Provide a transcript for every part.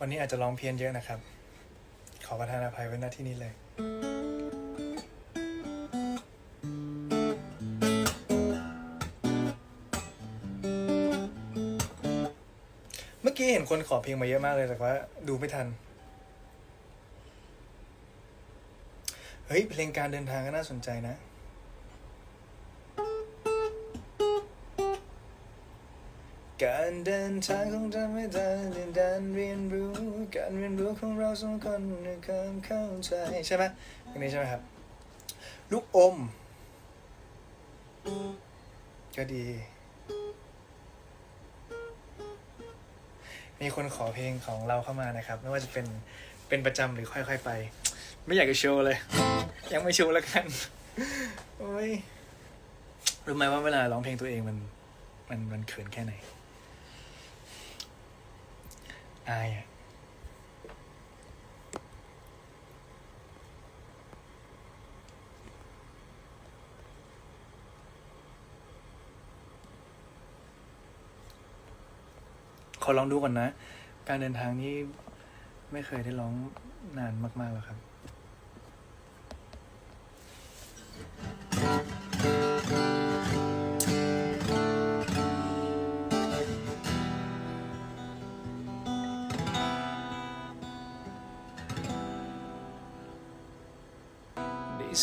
วันนี้อาจจะร้องเพี้ยนเยอะนะครับ ขอประทานอภัยไว้ณที่นี้เลย เมื่อกี้เห็นคนขอเพลงมาเยอะมากเลยแต่ว่าดูไม่ทัน เฮ้ย เพลงการเดินทางก็น่าสนใจนะ การเดินทางของเราไม่ได้ในด้านเรียนรู้การเรียนรู้ของเราสองคนในความเข้าใจใช่ไหมเพลงนี้ใช่ไหมครับ ลูกอม ก็ดี มีคนขอเพลงของเราเข้ามานะครับ ไม่ว่าจะเป็นเป็นประจำหรือค่อยๆไป ไม่อยากจะโชว์เลย ยังไม่โชว์แล้วกันโอ้ยรู้ไหมว่าเวลาร้องเพลงตัวเองมันมันมันเขินแค่ไหน อายอะขอลองดูก่อนนะ การเดินทางนี้ไม่เคยได้ร้องนานมากๆแล้วครับ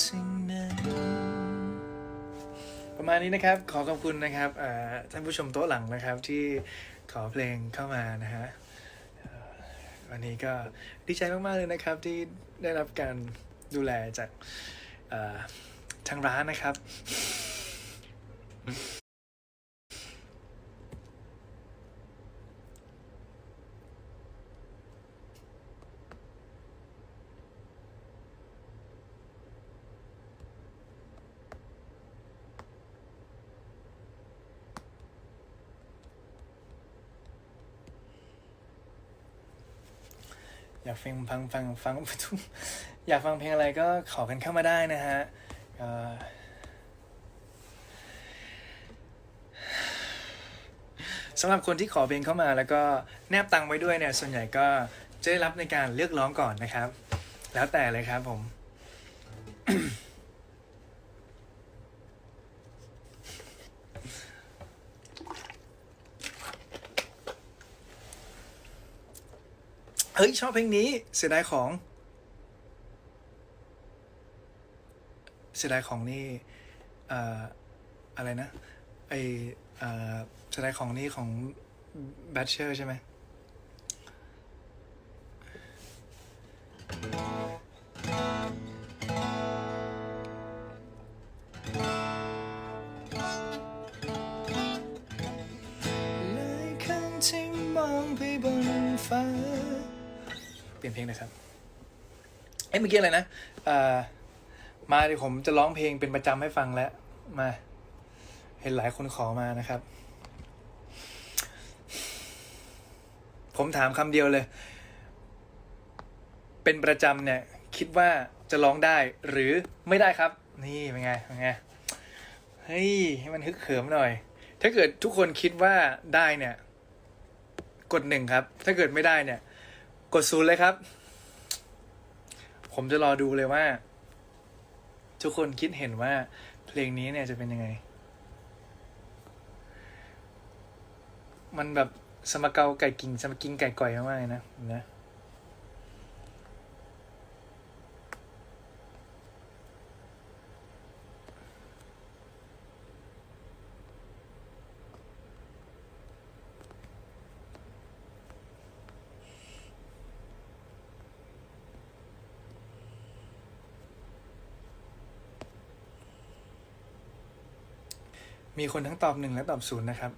สิ่งนั้นประมาณนี้นะครับขอขอบคุณนะครับท่านผู้ชมโต๊ะหลังนะครับที่ขอเพลงเข้ามานะฮะวันนี้ก็ดีใจมากๆเลยนะครับที่ได้รับการดูแลจากทางร้านนะครับ อยากฟังฟังฟังฟังอยากฟังเพลงอะไรก็ขอกันเข้ามาได้นะฮะสำหรับคนที่ขอเพลงเข้ามาแล้วก็แนบตังค์ไว้ด้วยเนี่ย ส่วนใหญ่ก็จะได้รับในการเลือกร้องก่อนนะครับ แล้วแต่เลยครับผม เฮ้ย ชอบเพลงนี้ เสียดายของ เสียดายของนี่ออะไรนะไอเอ่อเสียดายของนี่ของแบทเชอร์ใช่ไหม เพลงหนะครับ เอ้ยเมื่อกี้อะไรนะเอ่อมาเดี๋ยวผมจะร้องเพลงเป็นประจำให้ฟังแล้ว มา เห็นหลายคนขอมานะครับ ผมถามคำเดียวเลย เป็นประจำเนี่ย คิดว่าจะร้องได้หรือไม่ได้ครับ นี่เป็นไงเป็นไงเฮ้ยให้มันฮึกเหิมหน่อย ถ้าเกิดทุกคนคิดว่าได้เนี่ย กดหนึ่งครับ ถ้าเกิดไม่ได้เนี่ย กดศูนย์เลยครับ ผมจะรอดูเลยว่า ทุกคนคิดเห็นว่า เพลงนี้เนี่ยจะเป็นยังไง มันแบบสมเกาไก่กิ่งสมกิงไก่ก่อยมากๆเลยนะนะ มีคนทั้งตอบหนึ่งและตอบศูนย์นะครับ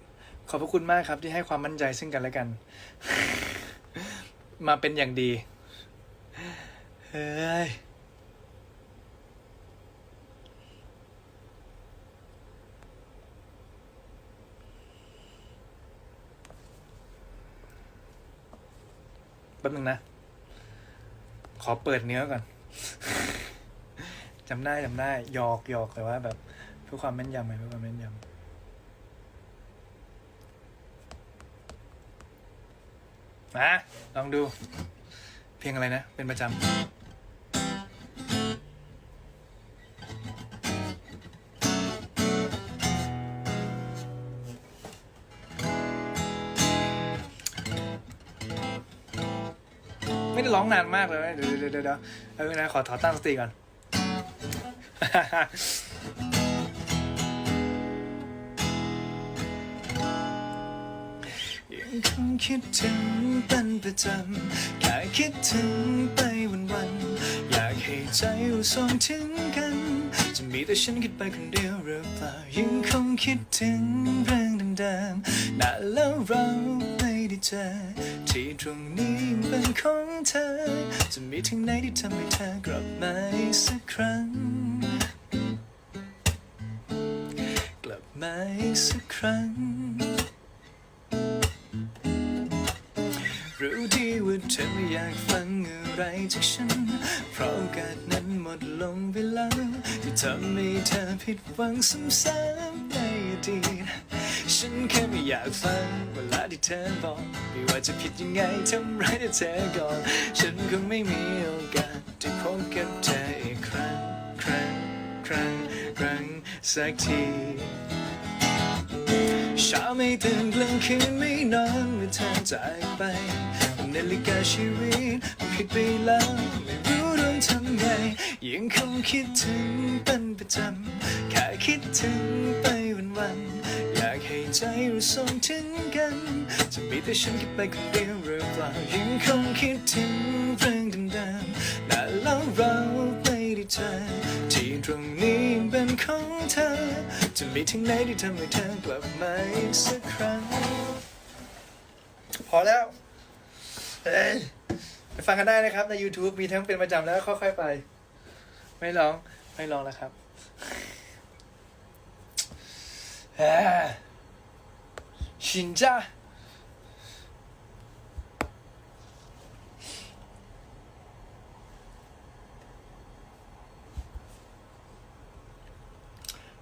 ขอบพระคุณมากครับที่ให้ความมั่นใจซึ่งกันและกัน มาเป็นอย่างดี เฮ้ยแป๊บนึงนะ ขอเปิดเนื้อก่อน จำได้จำได้หยอกหยอกแต่ว่าแบบเพื่อความแม่นยำไงเพื่อความแม่นยำ มาลองดู เพลงอะไรนะ เป็นประจำไม่ได้ร้องนานมากเลย เดี๋ยวเดี๋ยวเดี๋ยวเดี๋ยวเอนะขอถอตั้งสติก่อน คงคิดถึงเป็นประจำแค่คิดถึงไปวันๆอยากให้ใจเราส่งถึงกัน จะมีแต่ฉันคิดไปคนเดียวหรือเปล่ายังคงคิดถึงเรื่องเดิมๆนานแล้วเราไม่ได้เจอที่ตรงนี้เป็นของเธอ จะมีทางไหนที่ทำให้เธอกลับมาอีกสักครั้ง กลับมาอีกสักครั้ง ธอไม่อยากฟังอะไรจากฉัน เพราะโอกาสนั้นหมดลงไปแล้วที่ทำให้เธอผิดหวังซ้ำๆในอดีตฉันแค่ไม่อยากฟังเวลาที่เธอบอกไม่ว่าจะผิดยังไงทำไรายแต่เธอก่อน ฉันคงไม่มีโอกาสได้พบกับเธออีกครั้ง ครั้ง ครั้ง ครั้งสักทีเช้าไม่ตื่นกลางคืนไม่นอนเมื่อเธอจากไป นาฬิกาชีวิตผิดไปแล้วไม่รู้ต้องทำไงยังคงคิดถึงเป็นประจำแค่คิดถึงไปวันๆอยากให้ใจเราส่งถึงกัน จะมีแต่ฉันคิดไปคนเดียวหรือเปล่ายังคงคิดถึงเรื่องเดิมๆแต่แล้วเราไม่ได้เจอที่ตรงนี้เป็นของเธอ จะมีทางไหนที่ทำให้เธอกลับมาอีกสักครั้ง พอแล้ว เอ้ยไปฟังกันได้นะครับ ใน YouTube มีทั้งเป็นประจำแล้วก็ค่อยๆไป ไม่ร้อง ไม่ร้องแล้วครับเอ้ยชินจ้า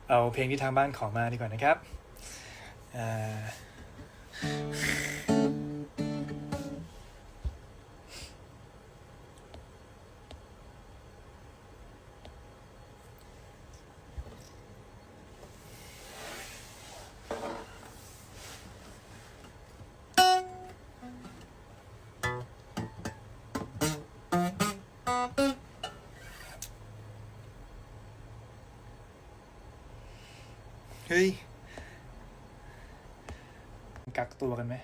เอาเพลงที่ทางบ้านขอมาดีกว่านะครับอ่า ตัวกันไหม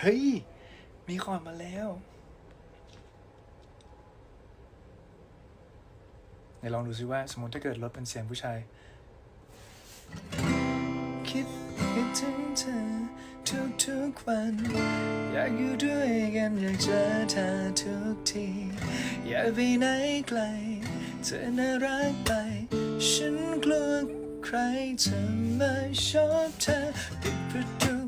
เฮ้ย มีคอนมาแล้วไหนลองดูซิว่าสมมติถ้าเกิดรถเป็นเสียงผู้ชาย คิดถึงเธอทุกทุกๆวัน อยากอยู่ด้วยกันอยากเจอเธอทุกที อย่าไปไหนไกล เธอน่ารักไป ฉันกลัวใครจะมาชอบเธอปิดประตู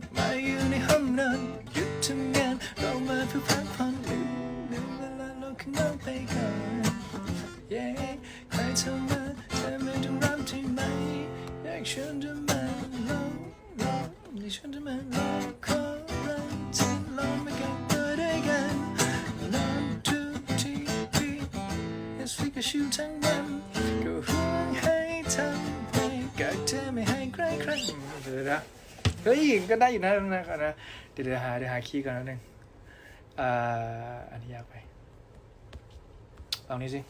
เฮ้ยก็ได้อยู่นะนะนะเดี๋ยวเดี๋ยวหาเดี๋ยวหาคีย์ก่อนนิดนึงอ่าอันนี้ยากไปลองนี้สิ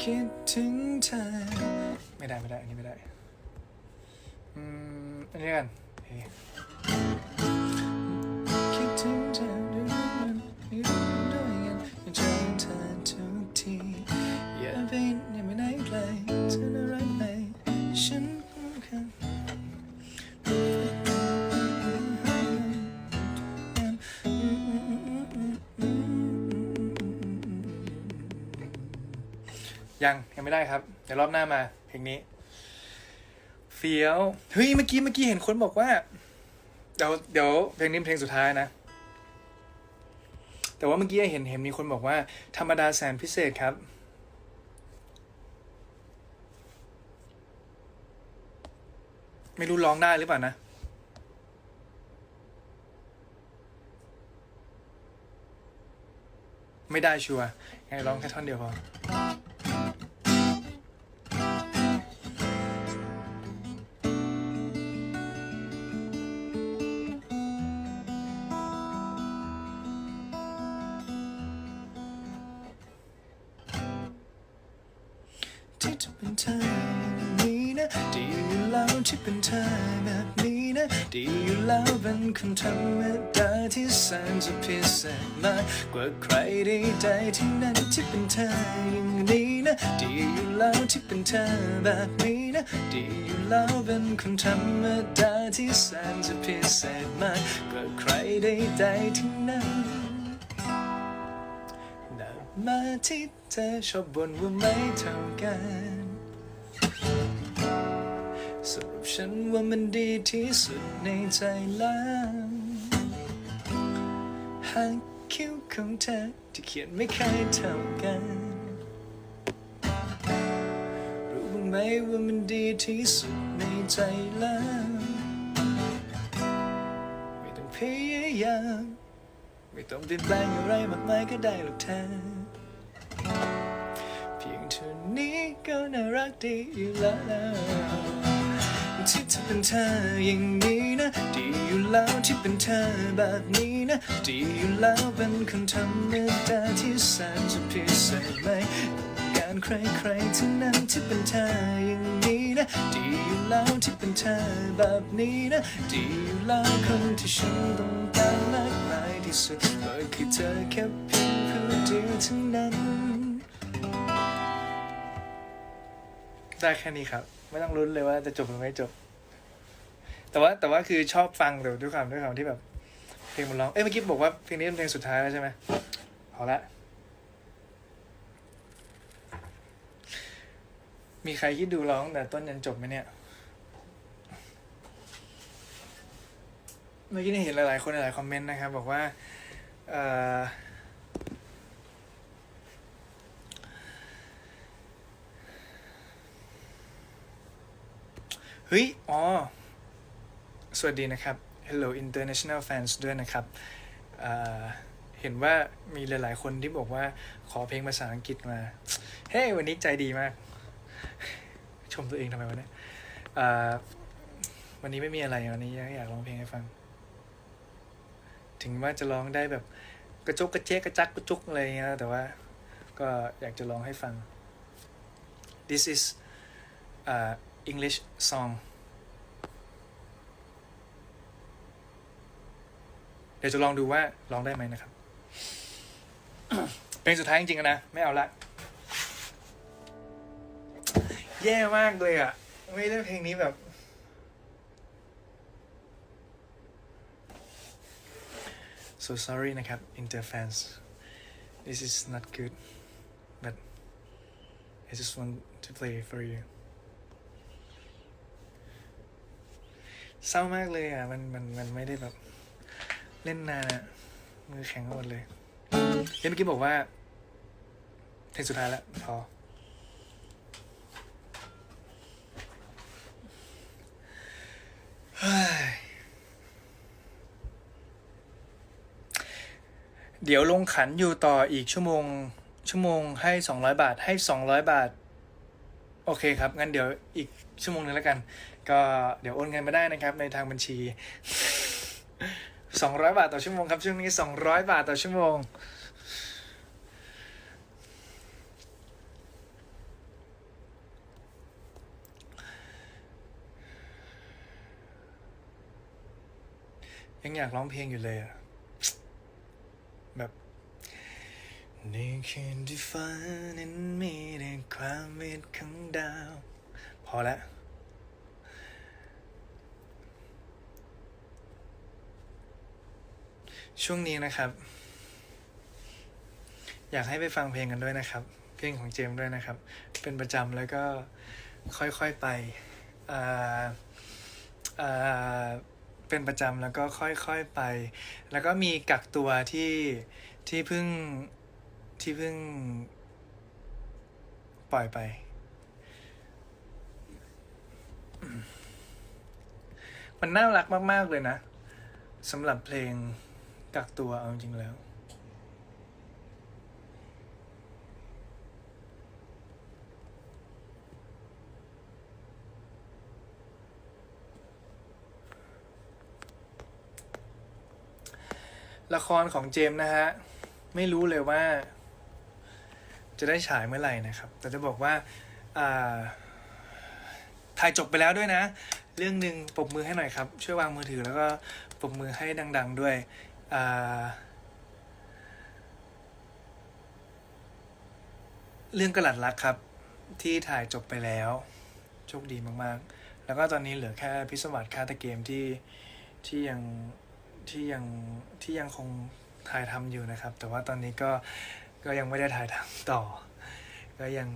คิดถึงเธอไม่ได้ไม่ได้อันนี้ไม่ได้อืมอันนี้กัน ยังยังไม่ได้ครับ เดี๋ยวรอบหน้ามาเพลงนี้ เฟี้ยว เฮ้ยเมื่อกี้เมื่อกี้เห็นคนบอกว่า เดี๋ยวเดี๋ยวเพลงนี้เพลงสุดท้ายนะ แต่ว่าเมื่อกี้เห็นเห็นมีคนบอกว่า ธรรมดาแสนพิเศษครับ ไม่รู้ร้องได้หรือเปล่านะไม่ได้ชัวร์ไงร้องแค่ท่อนเดียวพอ เป็นเธออย่างนี้นะดีอยู่แล้วที่เป็นเธอแบบนี้นะดีอยู่แล้วเป็นคนธรรมดาที่แสนจะพิเศษมากกว่าใครใดๆที่นั้นที่เป็นเธออย่างนี้นะดีอยู่แล้วที่เป็นเธอแบบนี้นะดีอยู่แล้วเป็นคนธรรมดาที่แสนจะพิเศษมากกว่าใครใดๆที่นั้นนับมาที่เธอชอบบนว่าไม่เท่ากัน ฉันว่ามันดีที่สุดในใจแล้วหางคิ้วของเธอที่เขียนไม่เคยเท่ากัน รู้บ้างไหมว่ามันดีที่สุดในใจแล้ว ไม่ต้องพยายามไม่ต้องเปลี่ยนแปลงอะไรมากมายก็ได้หรอกเธอ เพียงเท่านี้ก็น่ารักดีอยู่แล้ว ที่เธอเป็นเธออย่างนี้นะดีอยู่แล้วที่เป็นเธอแบบนี้นะดีอยู่แล้วเป็นคนธรรมดาที่แสนจะพิเศษไม่ต้องการใครๆทั้งนั้นที่เป็นเธออย่างนี้นะดีอยู่แล้วที่เป็นเธอแบบนี้นะดีอยู่แล้วคนที่ฉันต้องการมากมายที่สุดก็คือเธอแค่เพียงผู้เดียวเท่านั้น ได้แค่นี้ครับ ไม่ต้องลุ้นเลยว่าจะจบหรือไม่จบ แต่ว่าแต่ว่าคือชอบฟังแต่ด้วยความด้วยความที่แบบ เพลงมันร้อง เอ้ยเมื่อกี้บอกว่าเพลงนี้เป็นเพลงสุดท้ายแล้วใช่ไหมเอาละ มีใครคิดดูร้องแต่ต้นยันจบไหมเนี่ย เมื่อกี้นี่เห็นหลายๆ คนหลายๆคอมเมนต์นะครับ บอกว่า เอ่อ เฮ้ย อ๋อ สวัสดีนะครับ Hello International Fans ด้วยนะครับ เห็นว่ามีหลาย ๆ คนที่บอกว่าขอเพลงภาษาอังกฤษมา เฮ้ยวันนี้ใจดีมาก ชมตัวเองทำไมวะเนี่ยวันนี้ไม่มีอะไร วันนี้อยากร้องเพลงให้ฟัง ถึงว่าจะร้องได้แบบกระจกกระเจ๊กกระจักกระจุกอะไรอย่างเงี้ย แต่ว่าก็อยากจะร้องให้ฟัง this is uh, English song เดี๋ยวจะลองดูว่าร้องได้ไหมนะครับ เพลงสุดท้ายจริงๆอะนะ ไม่เอาละ แย่มากเลยอะ ไม่ได้เพลงนี้แบบ so sorry นะครับ inter fans this is not good but I just want to play for you เศร้ามากเลยอะ มันมันมันไม่ได้แบบ เล่นนานอะมือแข็งหมดเลยเมื่อกี้บอกว่าเพลงสุดท้ายแล้วพอเดี๋ยวลงขันอยู่ต่ออีกชั่วโมง ชั่วโมงให้สองร้อยบาทให้สองร้อยบาท โอเคครับ งั้นเดี๋ยวอีกชั่วโมงหนึงแล้วกัน ก็เดี๋ยวโอนเงินมาได้นะครับในทางบัญชีสองร้อยบาทต่อชั่วโมงครับช่วงนี้สองร้อยบาทต่อชั่วโมงยังอยากร้องเพลงอยู่เลยอะแบบในคืนที่ฟ้านั้นมีแต่ความมืดของดาว พอแล้ว ช่วงนี้นะครับ อยากให้ไปฟังเพลงกันด้วยนะครับ เพลงของเจมส์ด้วยนะครับ เป็นประจำแล้วก็ค่อยๆไปอ่าอ่าเป็นประจำแล้วก็ค่อยๆไป แล้วก็มีกักตัวที่ที่เพิ่งที่เพิ่งปล่อยไปมันน่ารักมาก ๆ เลยนะสำหรับเพลง กักตัวเอาจริงแล้ว ละครของเจมส์นะฮะ ไม่รู้เลยว่า จะได้ฉายเมื่อไหร่นะครับ แต่จะบอกว่าถ่ายจบไปแล้วด้วยนะ เรื่องหนึ่งปรบมือให้หน่อยครับ ช่วยวางมือถือแล้วก็ปรบมือให้ดัง ๆ ด้วย เรื่องกระหลัดรักครับ ที่ถ่ายจบไปแล้ว โชคดีมากๆ แล้วก็ตอนนี้เหลือแค่พิศวาสคาตะเกมที่ที่ยังที่ยังที่ยังคงถ่ายทำอยู่นะครับ แต่ว่าตอนนี้ก็ก็ยังไม่ได้ถ่ายทำต่อ ก็ยัง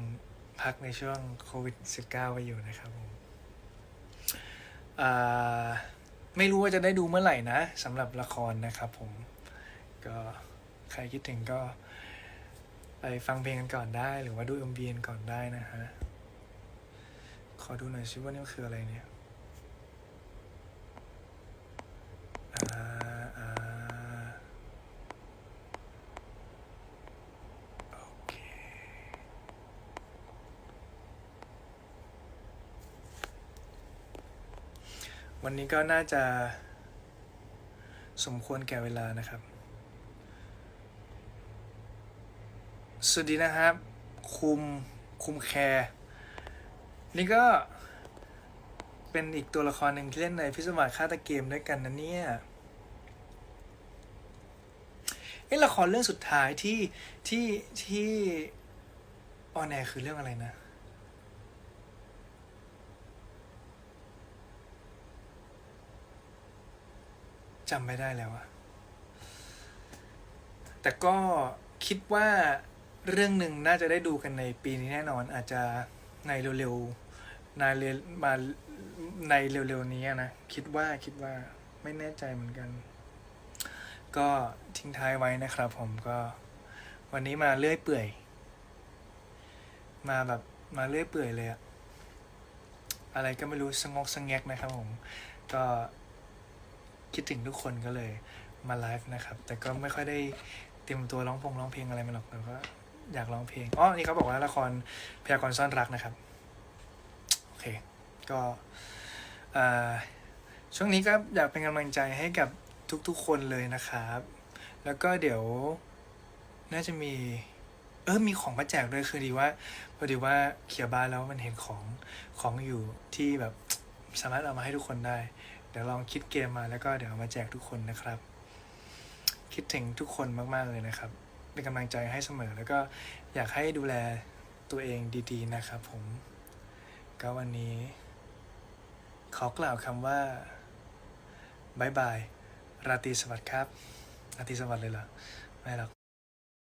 พักในช่วงโควิด -19 ไว้อยู่นะครับผมอ่า ไม่รู้ว่าจะได้ดูเมื่อไหร่นะสำหรับละครนะครับผม ก็ใครคิดถึงก็ ไปฟังเพลงกันก่อนได้ หรือว่าดู MV กันก่อนได้นะฮะ ขอดูหน่อยซิว่านี่คืออะไรเนี่ย อ่าอ่าโอเค วันนี้ก็น่าจะสมควรแก่เวลานะครับ สวัสดีนะครับ คุม คุมแคร์ นี่ก็เป็นอีกตัวละครหนึ่งที่เล่นในพิศวาสฆาตเกมด้วยกันนะเนี่ยเอ้ละครเรื่องสุดท้ายที่ที่ที่ออนแอร์คือเรื่องอะไรนะ จำไม่ได้แล้วอะแต่ก็คิดว่าเรื่องหนึ่งน่าจะได้ดูกันในปีนี้แน่นอน อาจจะในเร็วๆในเรมาในเร็วๆนี้นะ คิดว่าคิดว่าไม่แน่ใจเหมือนกัน ก็ทิ้งท้ายไว้นะครับผมก็วันนี้มาเลื่อยเปื่อย มาแบบมาเลื่อยเปื่อยเลยอะอะไรก็ไม่รู้สงกสงแงกนะครับผม ก็ คิดถึงทุกคนก็เลยมาไลฟ์นะครับ แต่ก็ไม่ค่อยได้เตรียมตัวร้องพงร้องเพลงอะไรมาหรอกแต่ก็อยากร้องเพลงอ๋อนี่เขาบอกว่าละครพยากรซ่อนรักนะครับโอเคก็ช่วงนี้ก็อยากเป็นกำลังใจให้กับทุกๆคนเลยนะครับ แล้วก็เดี๋ยวน่าจะมีเออมีของมาแจกด้วยคือดีว่าพอดีว่าเขียบ้านแล้วมันเห็นของของอยู่ที่แบบสามารถเอามาให้ทุกคนได้ เดี๋ยวลองคิดเกมมาแล้วก็เดี๋ยวมาแจกทุกคนนะครับ คิดถึงทุกคนมากๆเลยนะครับ เป็นกำลังใจให้เสมอ แล้วก็อยากให้ดูแลตัวเองดีๆนะครับผม ก็วันนี้ ขอกล่าวคำว่าบายบาย ราตรีสวัสดิ์ครับ ราตรีสวัสดิ์เลยเหรอ ไม่หรอก